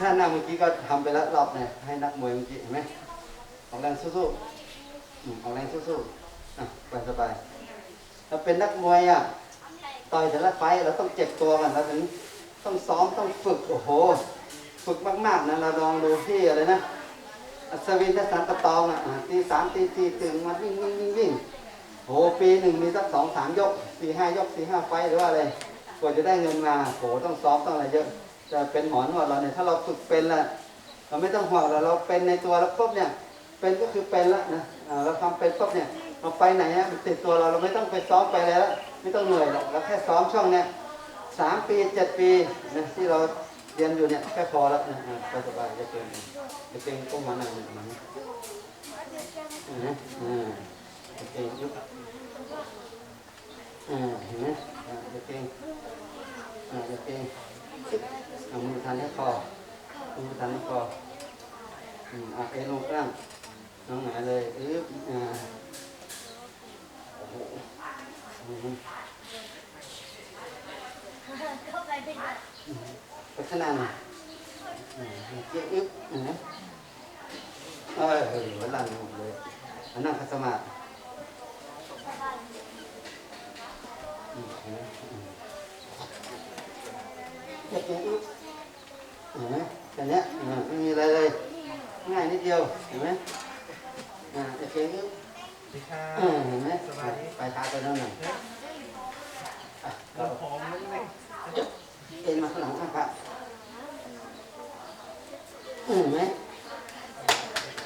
ท่านั่งเมื่อกี้ก็ทำไปแล้วรอบเนี่ยให้นักมวยเมื่อกี้เห็นไหมออกแรงสู้ๆออกแรงสู้ๆอะสบายสบายๆเราเป็นนักมวยอะต่อยแต่ละไฟเราต้องเจ็บตัวกันเราถึงต้องซ้อมต้องฝึกโอ้โห ฝึกมากๆนะเราลองดูที่อะไรนะอัศวินทสันกระตองอะตีสามตีสี่ตื่นมาวิ่งวิ่งวิ่งวิ่งโอ้โหปีหนึ่งมีสักสองสามยกสี่ห้ายกสี่ห้าไฟหรือว่าอะไรกว่าจะได้เงินมาโอ้โหต้องซ้อมต้องอะไรเยอะ จะเป็นหมอนวดเราเนี่ยถ้าเราฝึกเป็นละเราไม่ต้องห่วงเราเราเป็นในตัวแล้วปุ๊บเนี่ยเป็นก็คือเป็นละนะเราทำเป็นปุ๊บเนี่ยเราไปไหนอะมันติดตัวเราเราไม่ต้องไปซ้อมไปอะไรแล้วไม่ต้องเหนื่อยหรอกเราแค่ซ้อมช่วงเนี้ยสามปีเจ็ดปีนะที่เราเรียนอยู่เนี่ยแค่พอแล้วนะสบายจะเป็นจะเป็นก้มมาหน่อยหนึ่งนะอ่าจะเป็นยุบอ่าเห็นไหมอ่าจะเป็นอ่าจะเป็น เอามือทันให้คอมือทันให้คออะเอลงกล้ามน้องหงายเลยอึ๊บอ่าโอ้โหอืมไปข้างหน้าหน่อยเจี๊ยบอึ๊บเห็นไหมเออหัวลันหมดเลยอันนั่งคัดสมาธิอืมเจี๊ยบอึ๊บ เห็นไหมแค่เนี้ยอ่าไม่มีอะไรเลยง่ายนิดเดียวเห็นไหมอ่าเจี๊ยบอึ๊บสวัสดีครัอ่าบเห็นไหมสบายดีไปช้าไปแล้วหน่อยอะเราหอมนิดนึงเอ็นมาข้างหลังข้างครับอืมไหม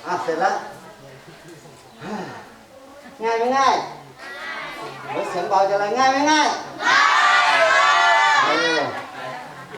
อะเสร็จแล้วง่ายไม่ง่ายเดี๋ยวเสียงเบาจะอะไรง่ายไม่ง่ายง